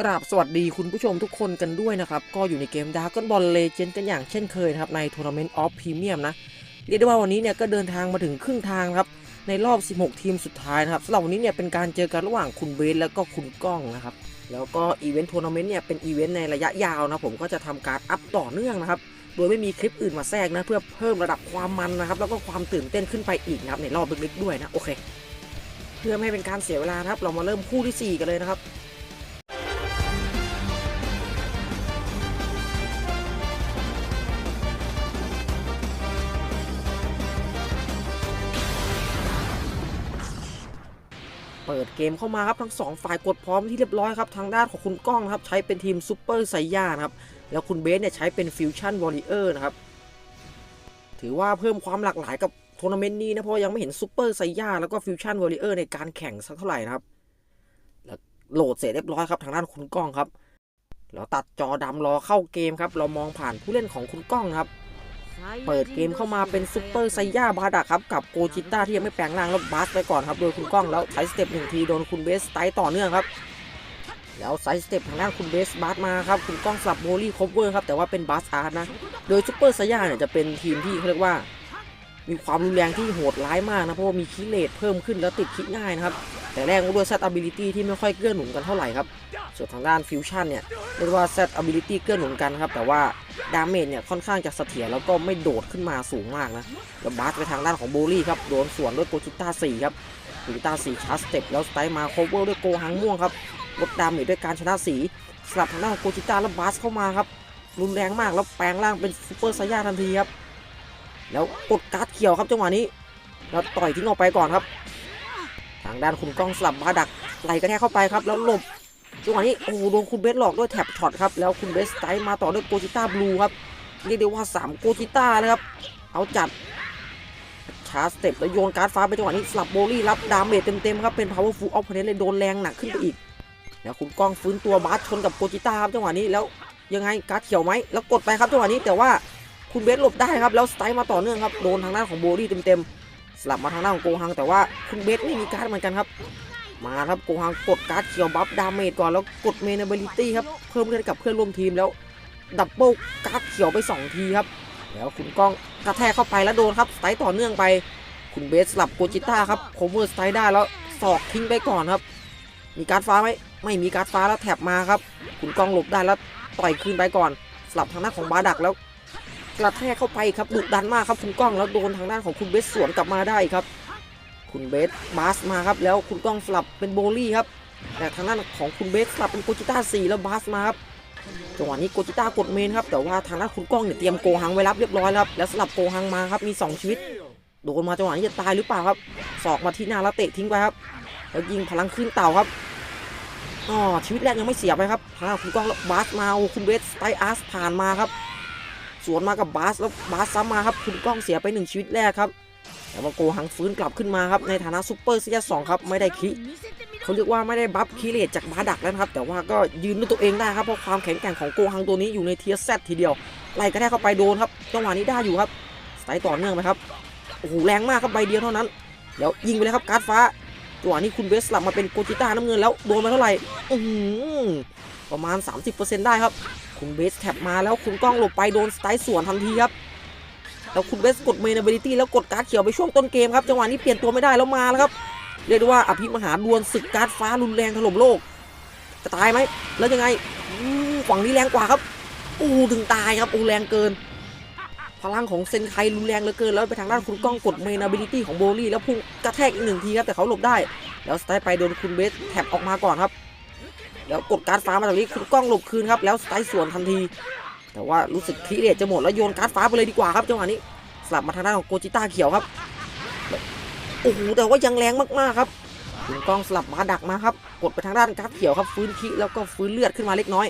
กราบสวัสดีคุณผู้ชมทุกคนกันด้วยนะครับ ก็อยู่ในเกมดาร์กบอลเลเจนด์กันอย่างเช่นเคยนะครับ ในทัวร์นาเมนต์ออฟพรีเมียมนะ เรียกได้ว่าวันนี้เนี่ยก็เดินทางมาถึงครึ่งทางครับ ในรอบ 16 ทีมสุดท้ายนะครับสำหรับวันนี้เนี่ยเป็นการเจอกันระหว่างคุณเบสแล้วก็คุณก้องนะครับ แล้วก็อีเวนต์ทัวร์นาเมนต์เนี่ยเป็นอีเวนต์ในระยะยาวนะผมก็จะทำการอัพต่อเนื่องนะครับโดยไม่มีคลิปอื่นมาแทรกนะเพื่อเพิ่มระดับความมันนะครับแล้วก็ความตื่นเต้นขึ้นไปอีกนะครับในรอบลึกๆด้วยนะโอเค เพื่อไม่ให้เป็นการเสียเวลาครับเรามาเริ่มคู่ที่ 4 กันเลยนะครับ เกมเข้ามาครับทั้งสองฝ่ายกดพร้อมที่เรียบร้อยครับทางด้านของคุณก้องครับใช้เป็นทีมซูเปอร์ไซย่านะครับแล้วคุณเบสเนี่ยใช้เป็นฟิวชั่นวอริเออร์นะครับถือว่าเพิ่มความหลากหลายกับทัวร์นาเมนต์นี้นะเพราะยังไม่เห็นซูเปอร์ไซย่าแล้วก็ฟิวชั่นวอริเออร์ในการแข่งสักเท่าไหร่นะครับแล้วโหลดเสร็จเรียบร้อยครับทางด้านคุณก้องครับแล้วตัดจอดำรอเข้าเกมครับเรามองผ่านผู้เล่นของคุณก้องครับ เปิดเกมเข้ามาเป็นซุปเปอร์ไซย่าบาดักครับ กับโกจิต้าที่ยังไม่แปลงร่างแล้วบาสไปก่อนครับ โดยคุณก้องแล้วใช้สเต็ปหนึ่งทีโดนคุณเบสไตต่อเนื่องครับ แล้วไซส์สเต็ปทางด้านคุณเบสบาสมาครับคุณก้องสลับโบลี่คอเวอร์ครับแต่ว่าเป็นบาสอาร์ตนะ โดยซุปเปอร์ไซย่าเนี่ยจะเป็นทีมที่เขาเรียกว่า มีความรุนแรงที่โหดร้ายมากนะเพราะว่ามีคิเลตเพิ่มขึ้นแล้วติดคิดง่ายนะครับ แต่แรกก็ด้วยเซตอ ability ที่ไม่ค่อยเกื้อหนุนกันเท่าไหร่ครับ ส่วนทางด้านฟิวชั่นเนี่ยเรียกว่าเซต ability เกื้อหนุนกันครับ แต่ว่าดาเมจเนี่ยค่อนข้างจะเสถียรแล้วก็ไม่โดดขึ้นมาสูงมากนะแล้วบาสไปทางด้านของโบลี่ครับโดนสวนด้วยโกจิต้า4ครับโกจิต้า4ชาร์จสเต็ปแล้วสไตล์มาโคเวอร์ด้วยโกหังม่วงครับลดดาเมจด้วยการชนะสีสลับทางด้านของโกจิต้าแล้วบาสเข้ามาครับรุนแรงมากแล้วแปลงร่างเป็นซูเปอร์ไซย่าทันทีครับแล้วกดการ์ดเขียวครับจังหวะนี้แล้วต่อยทิ้งออกไปก่อนครับ ทางด้านคุณกล้องสลับบาดักไหลกระแทกเข้าไปครับ แล้วหลบจังหวะนี้โอ้โหโดนคุณเบสหลอกด้วยแท็บช็อตครับแล้วคุณเบสไตล์มาต่อด้วยโกจิต้าบลูครับเรียกได้ว่า 3 โกจิต้าเลยครับ เอาจัดชาร์จสเต็ปแล้วโยนการ์ดฟ้าไปจังหวะนี้สลับโบลี่รับดาเมจเต็มๆครับเป็น powerful opponent เลยโดนแรงหนักขึ้นไปอีกแล้วคุณกล้องฟื้นตัวบาสชนกับโกจิต้าครับจังหวะนี้แล้วยังไงการ์ดเขียวไหมแล้วกดไปครับจังหวะนี้แต่ว่าคุณเบสหลบได้ครับแล้วสไตล์มาต่อเนื่องครับโดนทางด้านของโบลี่เต็มๆ สลับมาทางด้านของโกฮังแต่ว่าคุณเบสไม่มีการ์ดเหมือนกันครับ มาครับโกฮังกดการ์ดเขียวบัฟดาเมจก่อนแล้วกดเมนเบลิตี้ครับเพิ่มเลือดกับเพื่อนร่วมทีมแล้วดับเบิลการ์ดเขียวไป 2 ทีครับแล้วคุณก้องกระแทกเข้าไปแล้วโดนครับสไตล์ต่อเนื่องไป คุณเบสสลับโกจิต้าครับโคเวอร์สไตล์ได้แล้วสอกทิ้งไปก่อนครับ มีการ์ดฟ้าไหมไม่มีการ์ดฟ้าแล้วแถบมาครับ คุณก้องหลบได้แล้วต่อยคืนไปก่อนสลับทางด้าของบาดักแล้ว กระแทกเข้าไปครับดุดันมากครับคุณก้องแล้วโดนทางด้านของคุณเบสสวนกลับมาได้ครับ คุณเบสบาสมาครับแล้วคุณก้องสลับเป็นโบลี่ครับแต่ทางด้านของคุณเบสสลับเป็นโกจิต้า4แล้วบาสมาครับจังหวะนี้โกจิต้ากดเมนครับแต่ว่าทางด้านคุณก้องเนี่ยเตรียมโกหังไว้รับเรียบร้อยแล้วแล้วสลับโกหังมาครับมี 2 ชีวิตโดนมาจังหวะนี้จะตายหรือเปล่าครับศอกมาที่หน้าแล้วเตะทิ้งไปครับแล้วยิงพลังขึ้นเต่าครับอ๋อชีวิตแรกยังไม่เสียไปครับทางด้านคุณก้องแล้วบาสมาโอ้คุณเบสไตอาร์สผ่านมาครับ สวนมากับบาสแล้วบาสซ้ำมาครับคุณกล้องเสียไปหนึ่งชีวิตแรกครับ แต่ว่าโกหังฟื้นกลับขึ้นมาครับในฐานะซูเปอร์ซีซั่นสองครับไม่ได้คิเขาเรียกว่าไม่ได้บัฟคีเลตจากบาดักแล้วครับ แต่ว่าก็ยืนด้วยตัวเองได้ครับเพราะความแข็งแกร่งของโกหังตัวนี้อยู่ในเทียร์แซทีเดียวไล่กระแทกเข้าไปโดนครับจังหวะนี้ได้อยู่ครับสไตล์ต่อเนื่องไหมครับโอ้โหแรงมากครับใบเดียวเท่านั้นแล้วยิงไปเลยครับการ์ดฟ้าจังหวะนี้คุณเบสสลับมาเป็นโกจิต้าน้ำเงินแล้วโดนมาเท่าไหร่อือหือ ประมาณ 30%ได้ครับ คุณเบสแท็บมาแล้วคุณกล้องหลบไปโดนสไตล์สวนทันทีครับแล้วคุณเบสกดเมนเบลิตี้แล้วกดการ์ดเขียวไปช่วงต้นเกมครับจังหวะนี้เปลี่ยนตัวไม่ได้แล้วมาแล้วครับเรียกได้ว่าอภิมหาดวลศึกการ์ดฟ้ารุนแรงถล่มโลกจะตายไหมแล้วยังไงฝั่งนี้แรงกว่าครับอู้ถึงตายครับอู้แรงเกิน พลังของเซนไครุนแรงเหลือเกินแล้วไปทางด้านคุณก้องกดเมนเบลิตี้ของโบลี่แล้วพุ่งกระแทกอีกหนึ่งทีครับแต่เขาหลบได้ แล้วสไตล์ไปโดนคุณเบสแท็บออกมาก่อนครับ แล้วกดการ์ดฟ้ามาจากนี้คุณกล้องหลบคืนครับแล้วสไตล์สวนทันที แต่ว่ารู้สึกคีเรตจะหมดแล้วโยนการ์ดฟ้าไปเลยดีกว่าครับจังหวะนี้สลับมาทางด้านของโกจิต้าเขียวครับโอ้โหแต่ว่ายังแรงมากๆครับคุณก้องสลับมาดักมาครับกดไปทางด้านการ์ดเขียวครับฟื้นคีแล้วก็ฟื้นเลือดขึ้นมาเล็กน้อย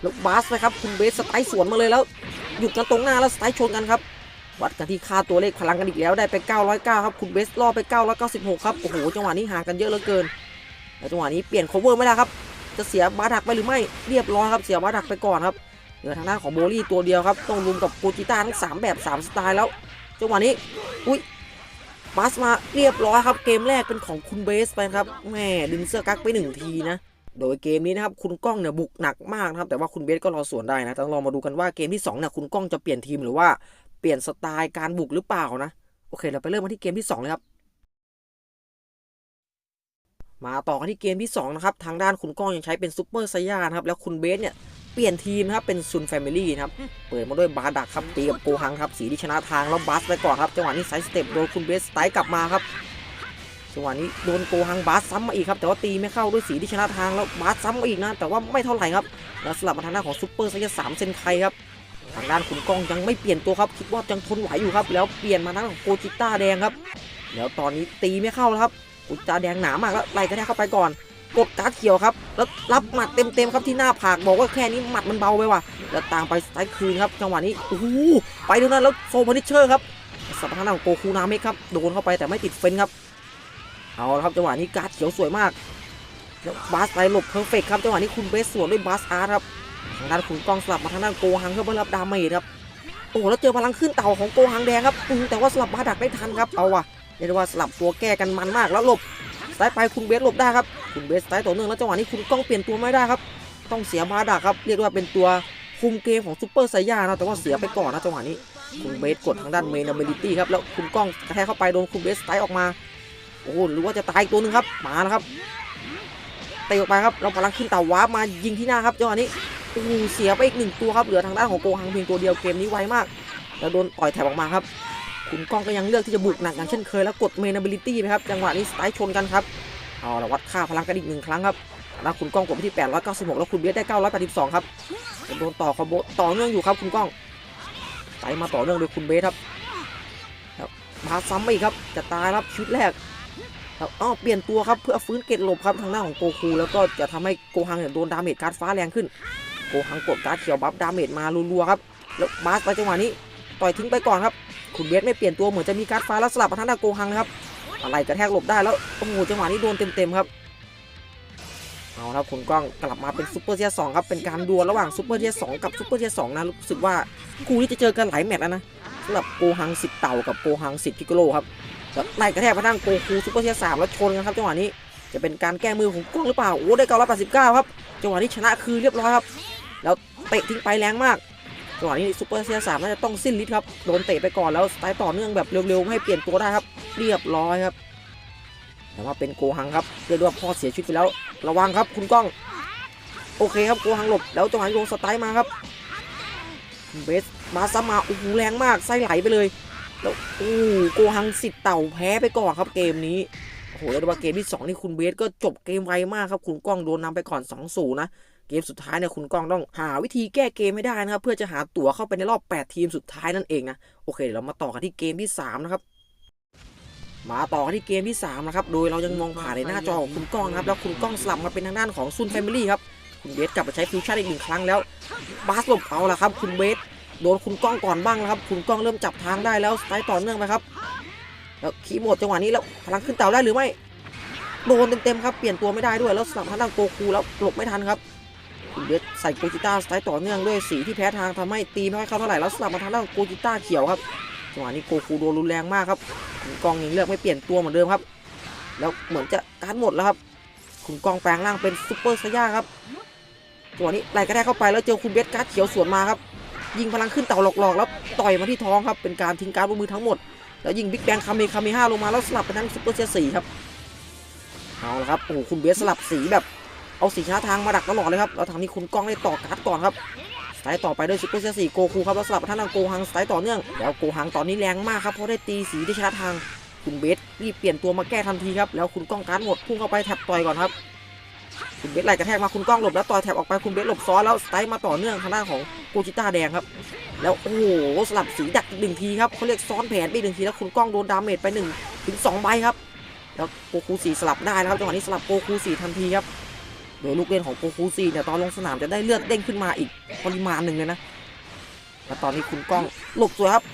แล้วบาสไปครับคุณเบสสไตล์สวนมาเลยแล้วหยุดกันตรงหน้าแล้วสไตล์ชนกันครับวัดกันที่ค่าตัวเลขพลังกันอีกแล้วได้ไป 909 ครับคุณเบสล่อไป 996 ครับ โอ้โห จังหวะนี้ห่างกันเยอะเหลือเกินแล้วจังหวะนี้เปลี่ยน cover ไม่ได้ครับ จะเสียบาดักไปหรือไม่เรียบร้อยครับเสียบาดักไปก่อนครับเหลือทางด้านของโบลี่ตัวเดียวครับต้องรุมกับโกจิต้าทั้งสามแบบสามสไตล์แล้วจังหวะนี้อุ้ยบาสมาเรียบร้อยครับเกมแรกเป็นของคุณเบสไปครับแม่ดึงเสื้อกั๊กไปหนึ่งทีนะโดยเกมนี้นะครับคุณก้องเนี่ยบุกหนักมากนะครับแต่ว่าคุณเบสก็รอสวนได้นะต้องลองมาดูกันว่าเกมที่2เนี่ยคุณก้องจะเปลี่ยนทีมหรือว่าเปลี่ยนสไตล์การบุกหรือเปล่านะโอเคเราไปเริ่มกันที่เกมที่2เลยครับ มาต่อกันที่เกมที่2นะครับทางด้านคุณก้องยังใช้เป็นซูเปอร์ไซย่านะครับแล้วคุณเบสเนี่ยเปลี่ยนทีมนะครับเป็นซุนแฟมิลี่นะครับเปิดมาด้วยบาดักครับตีกับโกฮังครับสีที่ชนะทางแล้วบัสไปก่อนครับจังหวะนี้ไซส์สเต็ปโดนคุณเบสไตล์กลับมาครับจังหวะนี้โดนโกฮังบาสซ้ำมาอีกครับแต่ว่าตีไม่เข้าด้วยสีที่ชนะทางแล้วบาสซ้ำมาอีกนะแต่ว่าไม่เท่าไหร่ครับแล้วสลับมาทางด้าของซูเปอร์ไซย่าสามเซนไคครับทางด้านคุณก้องยังไม่เปลี่ยนตัวครับคิดว่ายังทนไหวอยู่ครับแล้วเปลี่ยนมาทางของโกจิต้าแดงครับแล้วตอนนี้ตีไม่เข้าแล้วครับ โกจิต้าแดงหนามากแล้วไล่กระแทกเข้าไปก่อน กดการ์ดเขียวครับ แล้วรับหมัดเต็มๆครับที่หน้าผากบอกว่าแค่นี้หมัดมันเบาไปว่ะแล้วตามไปสไตล์คืนครับจังหวะนี้โอ้โหไปเท่านั้นแล้วโฟพันิเชอร์ครับสัปดาห์หน้าของโกคูนาเมะครับโดนเข้าไปแต่ไม่ติดเฟนครับเอาครับจังหวะนี้การ์ดเขียวสวยมากแล้วบาสไลหลบเพอร์เฟกครับจังหวะนี้คุณเบสสวนด้วยบาสอาร์ครับทางด้านคุณกองสลับมาทางด้านโกฮังเพื่อเพื่อรับดาเมจครับโอ้แล้วเจอพลังขึ้นเต่าของโกฮังแดงครับแต่ว่าสลับบาดักได้ทันครับเอาว่ะ เรียกได้ว่าสลับตัวแก้กันมันมากแล้วหลบสไตล์ไปคุณเบสหลบได้ครับคุณเบสสไตล์ต่อเนื่องแล้วจังหวะนี้คุณก้องเปลี่ยนตัวไม่ได้ครับ ต้องเสียบาดักครับเรียกว่าเป็นตัวคุมเกมของซูเปอร์ไซย่านะแต่ว่าเสียไปก่อนนะจังหวะนี้คุณเบสกดทางด้านเมนเบลิตี้ครับแล้วคุณก้องกระแทกเข้าไปโดนคุณเบสสไตล์ออกมาโอ้โหรือว่าจะตายอีกตัวหนึ่งครับมาแล้วครับเตะออกไปครับเราพลังขึ้นเต่าวาร์ปมายิงที่หน้าครับจังหวะนี้โอ้เสียไปอีกหนึ่งตัวครับเหลือทางด้านของโกฮังเพียงตัวเดียวเกมนี้ไวมาก แล้วโดนต่อยแถบออกมาครับ คุณก้องก็ยังเลือกที่จะบุกหนักอย่างเช่นเคยแล้วกดเมนเบลิตี้ไปครับจังหวะนี้สไตล์ชนกันครับเอาละวัดค่าพลังกันอีกหนึ่งครั้งครับแล้วคุณก้องกดไปที่ 896 แล้วคุณเบสได้ 982 ครับโดนต่อคอมโบต่อเนื่องอยู่ครับคุณก้องไต่มาต่อเนื่องโดยคุณเบสครับครับมาซ้ำมาอีกครับ จะตายครับชุดแรกครับอ้าวเปลี่ยนตัวครับเพื่อฟื้นเกตหลบครับทางหน้าของโกคูแล้วก็จะทำให้โกฮังเนี่ยโดนดาเมจการ์ดฟ้าแรงขึ้น โกฮังกดการ์ดเขียวบัฟดาเมจมารัวๆครับ แล้วบาสไปจังหวะนี้ ต่อยทิ้งไปก่อนครับ คุณเบสไม่เปลี่ยนตัวเหมือนจะมีการฟ้าแล้วสลับมาทางด้านโกฮังนะครับ อะไรกระแทกหลบได้แล้วโอ้โหจังหวะนี้โดนเต็มๆครับเอาครับคุณก้องกลับมาเป็นซูเปอร์เทียร์สองครับเป็นการดวลระหว่างซูเปอร์เทียร์สองกับซูเปอร์เทียร์สองนะรู้สึกว่าคู่นี้จะเจอกันหลายแมตช์แล้วนะสำหรับโกฮังสิบเต่ากับโกฮังสิบพิกโลครับไล่กระแทกมาทางโกคูซูเปอร์เทียร์สามแล้วชนกันครับจังหวะนี้จะเป็นการแก้มือของก้องหรือเปล่าโอ้ได้เก้าร้อยแปดสิบเก้าครับจังหวะนี้ชนะคือเรียบร้อยครับ แล้วเตะทิ้งไปแรงมาก จังหวะนี้ซูเปอร์เทียสามน่าจะต้องสิ้นฤทธิ์ครับ โดนเตะไปก่อนแล้วสไตล์ต่อเนื่องแบบเร็วๆไม่ให้เปลี่ยนตัวได้ครับ เรียบร้อยครับ แต่ว่าเป็นโกหังครับเรียกว่าพ่อเสียชีวิตไปแล้ว ระวังครับคุณก้อง โอเคครับโกหังหลบ แล้วจังหวะนี้ลงสไตล์มาครับ เบสมาซ้ำมาโอ้โหแรงมากไส้ไหลไปเลย แล้วโอ้โหโกหังสิทธิ์เต่าแพ้ไปก่อนครับเกมนี้โอ้โหเรียกว่าเกมที่สองนี่คุณเบสก็จบเกมไวมากครับคุณก้องโดนนำไปก่อน2 0นะ เกมสุดท้ายเนี่ยคุณก้องต้องหาวิธีแก้เกมให้ได้นะครับ เพื่อจะหาตั๋วเข้าไปในรอบ 8 ทีมสุดท้ายนั่นเองนะ โอเคเดี๋ยวเรามาต่อกันที่เกมที่ 3 นะครับ มาต่อกันที่เกมที่ 3 นะครับ โดยเรายังมองผ่านในหน้าจอของคุณก้องนะครับ แล้วคุณก้องสลับมาเป็นทางด้านของซุนแฟมิลี่ครับ คุณเบสกลับมาใช้ฟิวชั่นอีกหนึ่งครั้งแล้ว บาสหลบเอาละครับ คุณเบสโดนคุณก้องก่อนบ้างนะครับ คุณก้องเริ่มจับทางได้แล้วสไตล์ต่อเนื่องไปครับ แล้วคีย์โหมดจังหวะนี้แล้วพลังขึ้นเต่าได้หรือไม่ โดนเต็มๆครับ เปลี่ยนตัวไม่ได้ด้วย แล้วสลับทางด้านโกคูแล้วหลบไม่ทันครับ คุณเบสใส่โกจิต้าสไตล์ต่อเนื่องด้วยสีที่แพ้ทางทำให้ตีไม่ค่อยเข้าเท่าไหร่แล้วสลับมาทางด้านโกจิต้าเขียวครับจังหวะนี้โกคูโดนรุนแรงมากครับคุณกองยังเลือกไม่เปลี่ยนตัวเหมือนเดิมครับ แล้วเหมือนจะการดหมดแล้วครับคุณกองแปลงร่างเป็นซูเปอร์ไซย่าครับจังหวะนี้ไล่กระแทกเข้าไปแล้วเจอคุณเบสการ์ดเขียวสวนมาครับยิงพลังขึ้นเต่าหลอกๆแล้วต่อยมาที่ท้องครับเป็นการทิ้งการดบนมือทั้งหมด แล้วยิงบิ๊กแบงคาเมคาเมห้าลงมาแล้วสลับไปทางซูเปอร์เซียสี่ครับเอาละครับโอ้โหคุณเบสสลับสีแบบ เอาสีชนะทางมาดักตลอดเลยครับแล้วทางนี้คุณก้องได้ต่อการ์ดก่อนครับสไตล์ต่อไปด้วยซุปเปอร์เซียสี่โกคูครับแล้วสลับมาทางโกฮังสไตล์ต่อเนื่องแล้วโกฮังตอนนี้แรงมากครับเพราะได้ตีสีที่ชนะทางคุณเบสรีบเปลี่ยนตัวมาแก้ทันทีครับแล้วคุณก้องการ์ดหมดพุ่งเข้าไปแท็บต่อยก่อนครับคุณเบสไหลกระแทกมาคุณก้องหลบแล้วต่อยแท็บออกไปคุณเบสหลบซ้อนแล้วสไตล์มาต่อเนื่องทางด้านของโกจิต้าแดงครับ แล้วโอ้โหสลับสีดักหนึ่งทีครับเขาเรียกซ้อนแผนไปหนึ่งทีแล้วคุณก้องโดนดาเมจไปหนึ่งถึงสองใบครับ แล้วโกคูสีสลับได้นะครับจังหวะนี้สลับโกคูสีทันทีครับ โดยลูกเล่นของโกคูซีเนี่ยตอนลงสนามจะได้เลือดเด้งขึ้นมาอีกปริมาณหนึ่งเลยนะแล้วตอนนี้คุณก้องหลบสวยครับ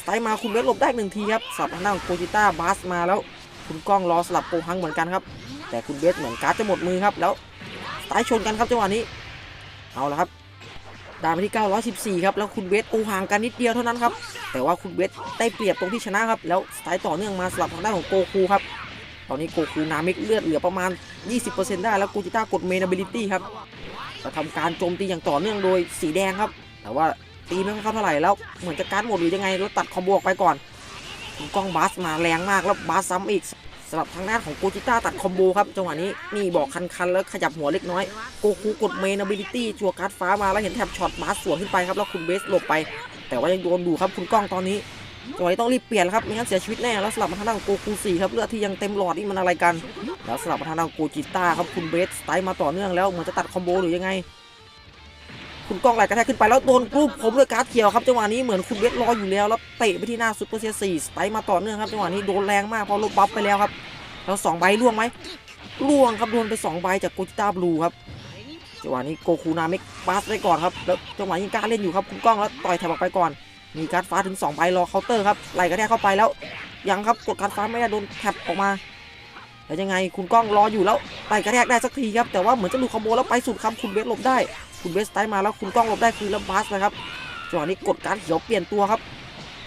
สไตล์มาคุณเวทหลบได้หนึ่งทีครับสับทางด้านโกจิต้าบาสมาแล้ว คุณก้องรอสลับโกฮังเหมือนกันครับ แต่คุณเบสเหมือนการ์ดจะหมดมือครับ แล้วสไตล์ชนกันครับจังหวะนี้ เอาละครับได้ไปที่ 914 ครับ แล้วคุณเบสโอห่างกันนิดเดียวเท่านั้นครับ แต่ว่าคุณเบสได้เปรียบตรงที่ชนะครับ แล้วสไตล์ต่อเนื่องมาสลับทางด้านของโกคูครับ ตอนนี้โกคูนามิกเลือดเหลือประมาณ 20%ได้แล้วโกจิต้ากดเมน ability ครับจะทำการโจมตีอย่างต่อเนื่องโดยสีแดงครับ แต่ว่าตีไม่เข้าเท่าไหร่แล้วเหมือนจะการหมดหรือยังไงแล้วตัดคอมโบออกไปก่อนคุณกล้องบาสมาแรงมากแล้วบาสซ้ำอีกสำหรับทางด้านของโกจิต้าตัดคอมโบครับจังหวะนี้นี่บอกคันๆแล้วขยับหัวเล็กน้อยโกคูกดเมน ability จัวการ์ดฟ้ามาแล้วเห็นแถบช็อตบาสสวนขึ้นไปครับแล้วคุณเบสหลบไป แต่ว่ายังโดนดูครับคุณกล้องตอนนี้ จังหวะนี้ต้องรีบเปลี่ยนครับไม่งั้นเสียชีวิตแน่แล้วสลับมาทางด้านของโกคูสี่ครับเลือดที่ยังเต็มหลอดนี่มันอะไรกัน แล้วสลับมาทางด้านของโกจิต้าครับคุณเบสสไตล์มาต่อเนื่องแล้วเหมือนจะตัดคอมโบหรือยังไง คุณกล้องไหลกระแทกขึ้นไปแล้วโดนกรุ๊ปผมด้วยการ์ดเขียวครับจังหวะนี้เหมือนคุณเบสรออยู่แล้วแล้วเตะไปที่หน้าซุปเปอร์เซียสี่สไตล์มาต่อเนื่องครับจังหวะนี้โดนแรงมากเพอลบบัฟไปแล้วครับแล้วสองใบล่วงไหมล่วงครับโดนไปสองใบจากโกจิต้าบลูครับจังหวะนี้โกคูนามิกบาสได้ก่อนครับแล้วจังหวะนี้กล้าเล่นอยู่ครับคุณกล้องแล้วต่อยแถบออกไปก่อน มีการ์ดฟ้าถึง2ใบรอเคาน์เตอร์ครับไหลกระแทกเข้าไปแล้วยังครับกดการ์ดฟ้าไม่ได้โดนแท็บออกมาแล้วยังไงคุณกล้องรออยู่แล้วไหลกระแทกได้สักทีครับแต่ว่าเหมือนจะหลุดคอมโบแล้วไปสุดครับคุณเบสหลบได้ คุณเบสไตล์มาแล้วคุณกล้องหลบได้คือล้วบาสนะครับจังหวะนี้กดการเขียวเปลี่ยนตัวครับ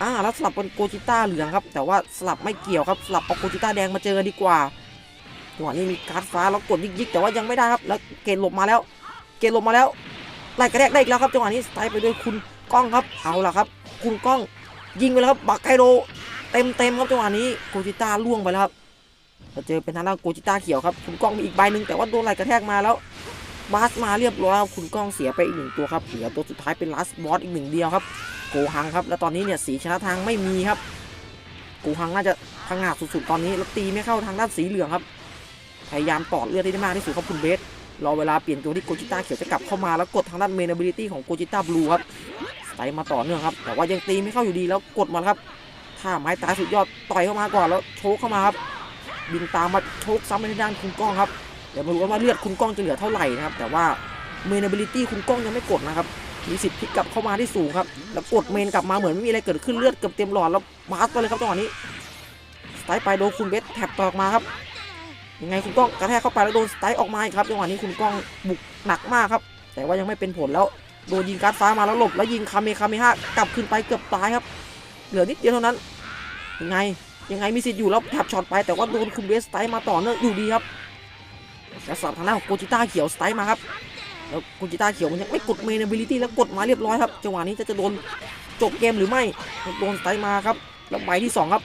อ่าแล้วสลับเป็นโกจิต้าเหลืองครับแต่ว่าสลับไม่เกี่ยวครับสลับเอาโกจิต้าแดงมาเจอกันดีกว่าจังหวะนี้มีการ์ดฟ้าแล้วกดยิกๆแต่ว่ายังไม่ได้ครับ แล้วเกณฑ์หลบมาแล้ว เกณฑ์หลบมาแล้วไหลกระแทกได้อีกแล้วครับจังหวะนี้สไตล์ไปด้วยคุณกล้องครับเอาล่ะครับ คุณกล้องยิงไปแล้วครับบักไคโดเต็มเต็มๆครับจังหวะนี้โกจิต้าล่วงไปแล้วครับเราเจอเป็นทางด้านโกจิต้าเขียวครับคุณกล้องมีอีกใบหนึ่งแต่ว่าโดนไหลกระแทกมาแล้วบาสมาเรียบร้อยครับคุณกล้องเสียไปอีกหนึ่งตัวครับเหลือตัวสุดท้ายเป็นลัสบอสอีกหนึ่งเดียวครับโกหังครับ แล้วตอนนี้เนี่ยสีชนะทางไม่มีครับโกหังน่าจะพังงาสุดๆตอนนี้แล้วตีไม่เข้าทางด้านสีเหลืองครับพยายามตอดเลือดได้มากที่สุดครับคุณเบสรอเวลาเปลี่ยนตัวที่โกจิต้าเขียวจะกลับเข้ามาแล้วกดทางด้านเมน ability ของโกจิต้าบลูครับ ไตมาต่อเนื่องครับ แต่ว่ายังตีไม่เข้าอยู่ดีแล้วกดมาครับท่าไม้ตายสุดยอดต่อยเข้ามาก่อนแล้วโชกเข้ามาครับบินตามมาโชกซ้ำไปที่ด้านคุณก้องครับเดี๋ยวมาดูว่าเลือดคุณก้องจะเหลือเท่าไหร่นะครับ แต่ว่าเมน ability คุณก้องยังไม่กดนะครับมีสิทธิ์พลิกกลับเข้ามาที่สูงครับ แล้วกดเมนกลับมาเหมือนไม่มีอะไรเกิดขึ้นเลือดเกือบเต็มหลอดแล้วบาสไปเลยครับจังหวะนี้สไตล์ไปโดนคุณเบสแท็บต่อกมาครับยังไงคุณก้องกระแทกเข้าไปแล้วโดนสไตล์ออกมาครับจังหวะนี้คุณก้องบุกหนักมากครับ แต่ว่ายังไม่เป็นผลแล้ว โดนยิงการ์ดฟ้ามาแล้วหลบแล้วยิงคาเมคาเมฮะกลับขึ้นไปเกือบตายครับ เหลือนิดเดียวเท่านั้นยังไงยังไงมีสิทธิ์อยู่แล้วแถบช็อตไปแต่ว่าโดนคุณเบสไตมาต่อเนื่องอยู่ดีครับแล้วสับทางด้าของโกจิต้าเขียวสไตมาครับแล้วโกจิต้าเขียวมันยังไม่กดเมน ability แล้วกดมาเรียบร้อยครับจังหวะนี้จะจะโดนจบเกมหรือไม่โดนสไตมาครับแล้วใบที่สองครับ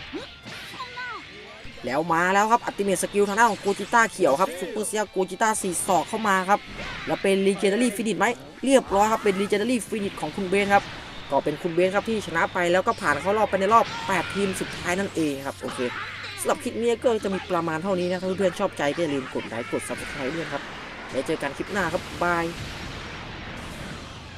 แล้วมาแล้วครับอัติเมตสกิลทางด้านของโกจิต้าเขียวครับซูเปอร์เซียโกจิต้าสี่ศอกเข้ามาครับแล้วเป็นลีเจนดารี่ฟินิชไหมเรียบร้อยครับเป็นลีเจนดารี่ฟินิชของคุณเบนครับก็เป็นคุณเบนครับที่ชนะไปแล้วก็ผ่านเข้ารอบไปในรอบ 8 ทีมสุดท้ายนั่นเองครับโอเคสำหรับคลิปนี้ก็จะมีประมาณเท่านี้นะถ้าเพื่อนๆชอบใจก็อย่าลืมกดไลค์กด subscribe ด้วยครับแล้วเจอกันคลิปหน้าครับบาย